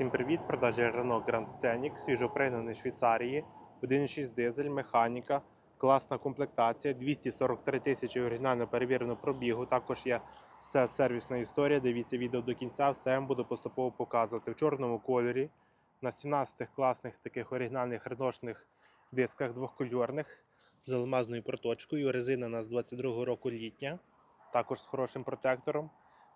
Всім привіт! Продажі Renault Grand Scenic, свіжопригнаний Швейцарії, 1.6 дизель, механіка, класна комплектація, 243 тисячі оригінально перевірено пробігу. Також є все сервісна історія. Дивіться відео до кінця, все я вам буду поступово показувати в чорному кольорі. На 17 класних таких оригінальних реношних дисках двохкольорних з алмазною проточкою. Резина у нас 22 року літня, також з хорошим протектором.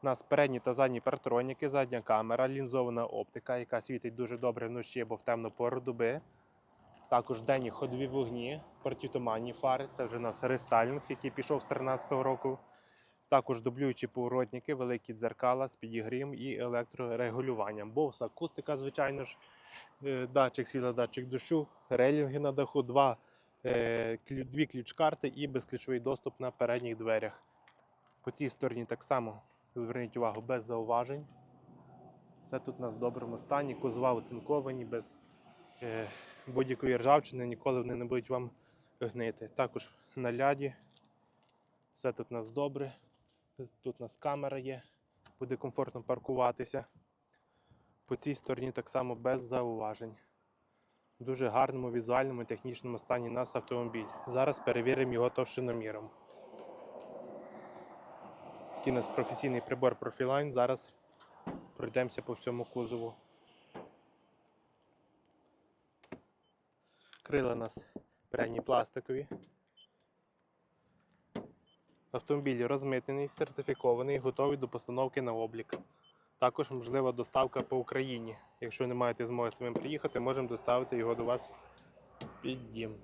У нас передні та задні партроніки, задня камера, лінзована оптика, яка світить дуже добре вночі або в темну пору доби. Також денні ходові вогні, протитуманні фари. Це вже у нас рестайлінг, який пішов з 2013 року. Також дублюючі поворотники, великі дзеркала з підігрім і електрорегулюванням. Бовс, акустика, звичайно ж, е, датчик світла, датчик дощу, рейлінги на даху, два, е, дві ключ-карти і безключовий доступ на передніх дверях. По цій стороні так само Зверніть увагу, без зауважень. Все тут у нас в доброму стані, кузова оцинковані, без е, будь-якої ржавчини, ніколи вони не будуть вам гнити. Також на ляді. Все тут у нас добре. Тут у нас камера є, буде комфортно паркуватися. По цій стороні так само без зауважень. В дуже гарному візуальному і технічному стані у нас автомобіль. Зараз перевіримо його товщиноміром. У нас професійний прибор Profiline. Зараз пройдемося по всьому кузову. Крила у нас передні пластикові. Автомобіль розмитнений, сертифікований, готовий до постановки на облік. Також можлива доставка по Україні. Якщо не маєте змоги самим приїхати, можемо доставити його до вас під дім.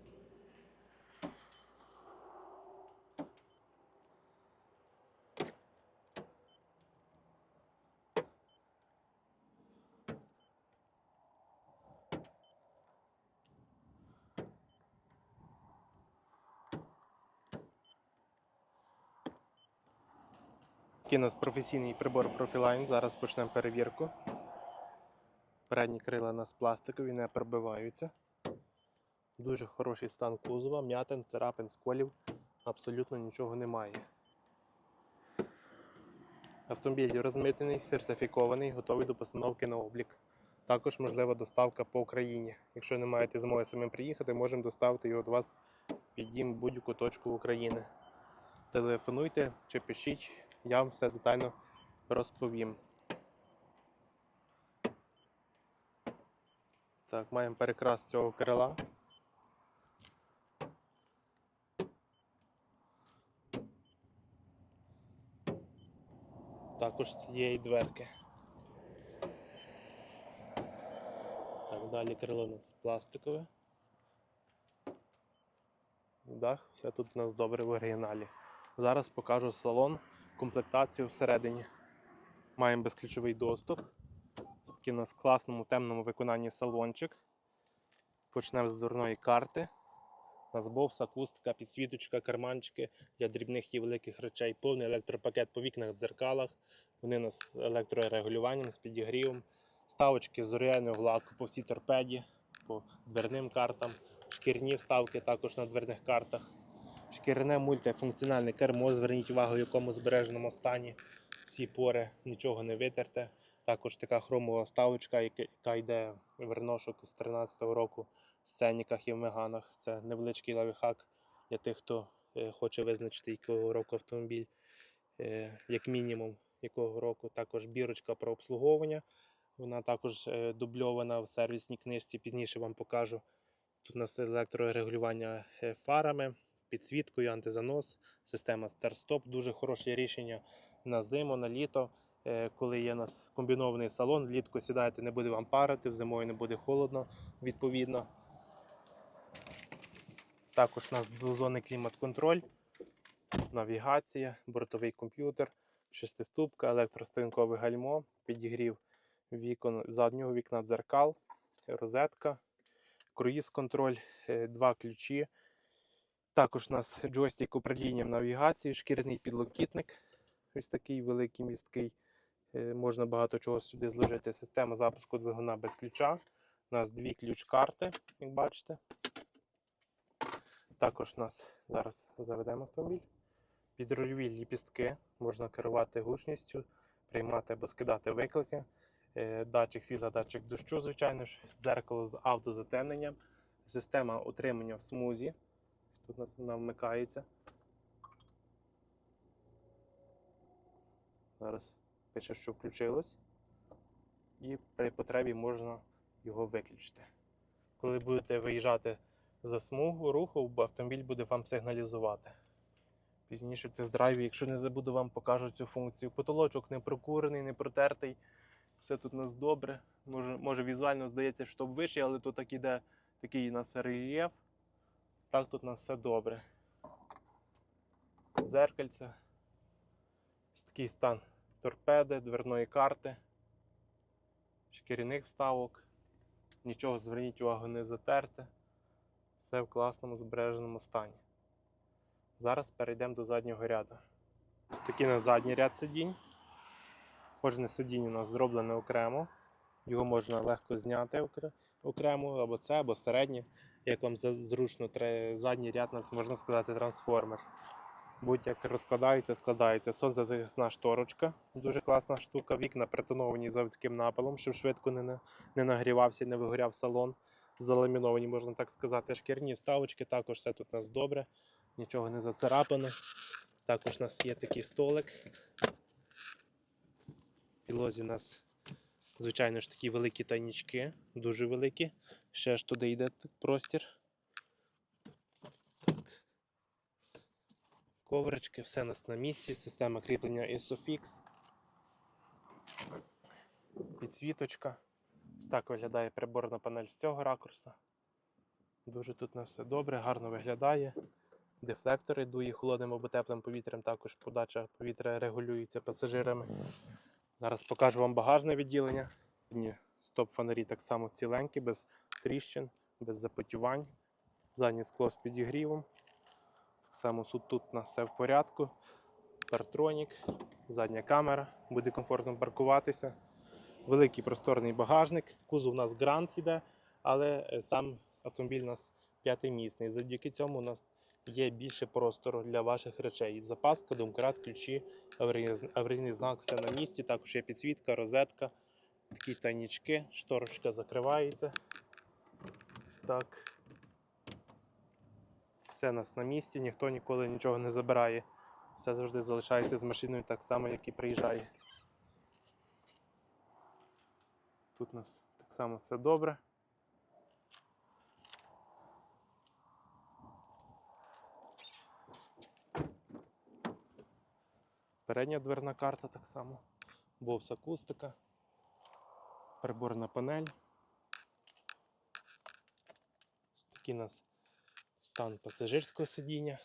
Такий у нас професійний прибор Profiline. Зараз почнемо перевірку. Передні крила у нас пластикові, не пробиваються. Дуже хороший стан кузова, м'ятин, царапин, сколів. Абсолютно нічого немає. Автомобіль розмитнений, сертифікований, готовий до постановки на облік. Також можлива доставка по Україні. Якщо не маєте змоги самим приїхати, можемо доставити його до вас під дім будь-яку точку України. Телефонуйте чи пишіть, я вам все детально розповім. Так, маємо перекрас цього крила. Також з цієї дверки. Так, далі крило у нас пластикове. Дах, все тут у нас добре в оригіналі. Зараз покажу салон, комплектацію всередині. Маємо безключовий доступ. Такий у нас класному темному виконанні салончик. Почнемо з дверної карти. У нас бовс, акустика, підсвіточка, карманчики для дрібних і великих речей, повний електропакет по вікнах, дзеркалах. Вони у нас з електрорегулюванням, з підігрівом, ставочки з оріального лаку по всій торпеді, по дверним картам, шкірні вставки також на дверних картах. Шкіряне мультифункціональне кермо, зверніть увагу, в якому збереженому стані всі пори, нічого не витерте. Також така хромова ставочка, яка йде в реношок з 13-го року в сценіках і в меганах. Це невеличкий лавіхак для тих, хто е, хоче визначити, якого року автомобіль, е, як мінімум, якого року. Також бірочка про обслуговування. Вона також е, дубльована в сервісній книжці. Пізніше вам покажу. Тут у нас електрорегулювання фарами, підсвіткою, антизанос, система старт-стоп. Дуже хороше рішення на зиму, на літо. Е, Коли є у нас комбінований салон, влітку сідаєте, не буде вам парити, зимою не буде холодно, відповідно. Також у нас двозонний клімат-контроль, навігація, бортовий комп'ютер, шестиступка, електростоянкове гальмо, підігрів вікон заднього вікна дзеркал, розетка, круїз-контроль, е, два ключі. Також у нас джойстик управління навігацією, шкіряний підлокітник. Ось такий великий місткий. Е, Можна багато чого сюди зложити. Система запуску двигуна без ключа. У нас дві ключ-карти, як бачите. Також у нас зараз заведемо автомобіль. Підрульові ліпістки. Можна керувати гучністю, приймати або скидати виклики. е, датчик світла, датчик дощу, звичайно ж, дзеркало з автозатемненням, система утримання в смузі. Тут нас вона вмикається. Зараз пише, що включилось. І при потребі можна його виключити. Коли будете виїжджати за смугу руху, автомобіль буде вам сигналізувати. Пізніше в тест-драйві, якщо не забуду, вам покажу цю функцію. Потолочок не прокурений, не протертий. Все тут у нас добре. Може, може візуально здається, що вищий, але тут так іде такий у нас рельєф. Так тут у нас все добре. Зеркальце. Такий стан торпеди, дверної карти, шкіряних вставок. Нічого, зверніть увагу, не затерте. Все в класному збереженому стані. Зараз перейдемо до заднього ряду. Ось такий на задній ряд сидінь. Кожне сидіння у нас зроблене окремо. Його можна легко зняти окремо, або це, або середнє. Як вам зручно, задній ряд нас можна сказати трансформер. Будь-як розкладається, складається. Сонцезахисна шторочка. Дуже класна штука. Вікна притоновані заводським напилом, щоб швидко не, не нагрівався, не вигоряв салон. Заламіновані, можна так сказати. Шкірні вставочки, також все тут у нас добре, нічого не зацарапано. Також у нас є такий столик. В підлозі у нас, звичайно ж, такі великі тайнічки, дуже великі. Ще ж туди йде простір. Так. Коврички, все у нас на місці, система кріплення ISOFIX. Підсвіточка. Ось так виглядає приборна панель з цього ракурсу. Дуже тут на все добре, гарно виглядає. Дефлектори дує холодним або теплим повітрям, також подача повітря регулюється пасажирами. Зараз покажу вам багажне відділення. Ні, стоп-фонарі так само ціленькі, без тріщин, без запотівань. Заднє скло з підігрівом. Так само тут, на все в порядку. Партронік, задня камера, буде комфортно паркуватися. Великий просторний багажник. Кузов у нас грант йде, але е, сам автомобіль у нас п'ятимісний. Завдяки цьому у нас є більше простору для ваших речей. Запаска, домкрат, ключі, аварійний знак, все на місці. Також є підсвітка, розетка, такі тайнічки, шторочка закривається. Ось так. Все у нас на місці, ніхто ніколи нічого не забирає. Все завжди залишається з машиною так само, як і приїжджає. Тут у нас так само все добре. Передня дверна карта так само. Бовс акустика. Приборна панель. Ось такий у нас стан пасажирського сидіння.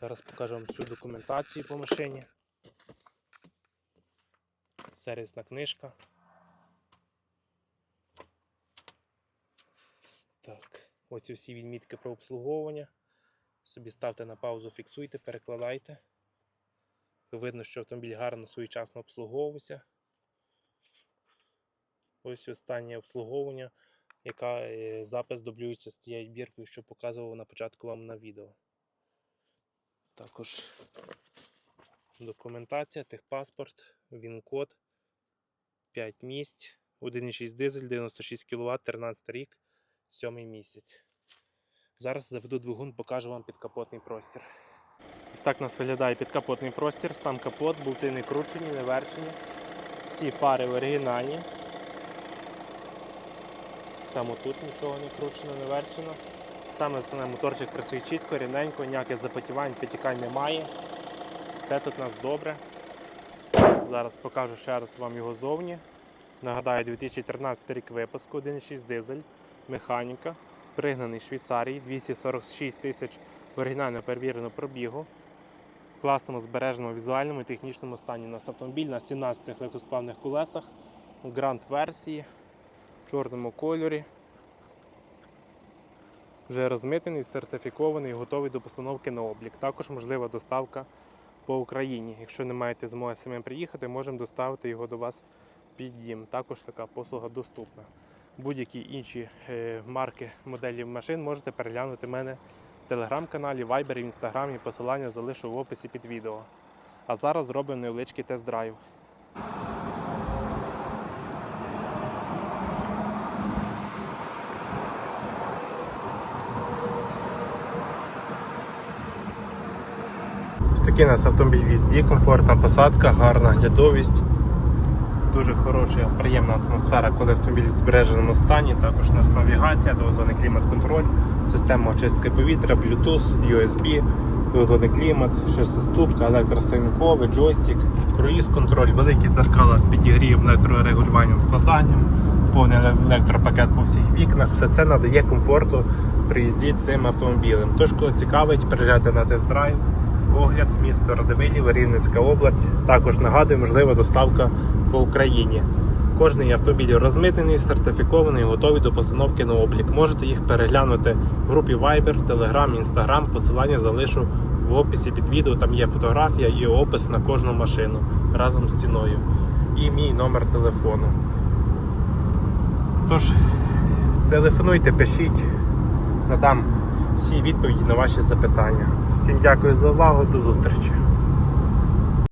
Зараз покажу вам всю документацію по машині. Сервісна книжка. Так, ось усі відмітки про обслуговування. Собі ставте на паузу, фіксуйте, перекладайте. Видно, що автомобіль гарно своєчасно обслуговувався. Ось останнє обслуговування, яка е, запис дублюється з цією біркою, що показував на початку вам на відео. Також документація, техпаспорт, він-код, 5 місць, 1,6 дизель, 96 кВт, 13 рік, 7 місяць. Зараз заведу двигун, покажу вам підкапотний простір. Ось так у нас виглядає підкапотний простір, сам капот, болти не кручені, не верчені. Всі фари оригінальні. Саме тут нічого не кручено, не верчено. Саме основне моторчик працює чітко, рівненько, ніяких запотівань, підтікань немає. Все тут у нас добре. Зараз покажу ще раз вам його зовні. Нагадаю, 2013 рік випуску, 1,6 дизель, механіка, пригнаний Швейцарії, 246 тисяч оригінально перевірено пробігу. Класному збереженому візуальному і технічному стані. У нас автомобіль на 17 легкосплавних колесах, гранд версії, в чорному кольорі. Вже розмитений, сертифікований, і готовий до постановки на облік. Також можлива доставка по Україні. Якщо не маєте змоги самим приїхати, можемо доставити його до вас під дім. Також така послуга доступна. Будь-які інші е, марки моделів машин можете переглянути мене телеграм-каналі, Viber, в інстаграмі. Посилання залишу в описі під відео. А зараз зробимо невеличкий тест-драйв. Ось такий у нас автомобіль їзді, комфортна посадка, гарна глядовість. Дуже хороша, приємна атмосфера, коли автомобіль в збереженому стані. Також у нас навігація, двозонний клімат-контроль, система очистки повітря, Bluetooth, USB, двозонний клімат, шестиступка, електросигніковий, джойстик, круїз-контроль, великі дзеркала з підігрівом, електрорегулюванням, складанням, повний електропакет по всіх вікнах. Все це надає комфорту при їзді цим автомобілем. Тож, кого цікавить, приїжджайте на тест-драйв. Огляд, місто Радивилів, Рівненська область. Також нагадую, можлива доставка по Україні. Кожний автомобіль розмитнений, сертифікований, готовий до постановки на облік. Можете їх переглянути в групі Viber, Telegram, Instagram. Посилання залишу в описі під відео. Там є фотографія і опис на кожну машину разом з ціною. І мій номер телефону. Тож, телефонуйте, пишіть, надам всі відповіді на ваші запитання. Всім дякую за увагу, до зустрічі!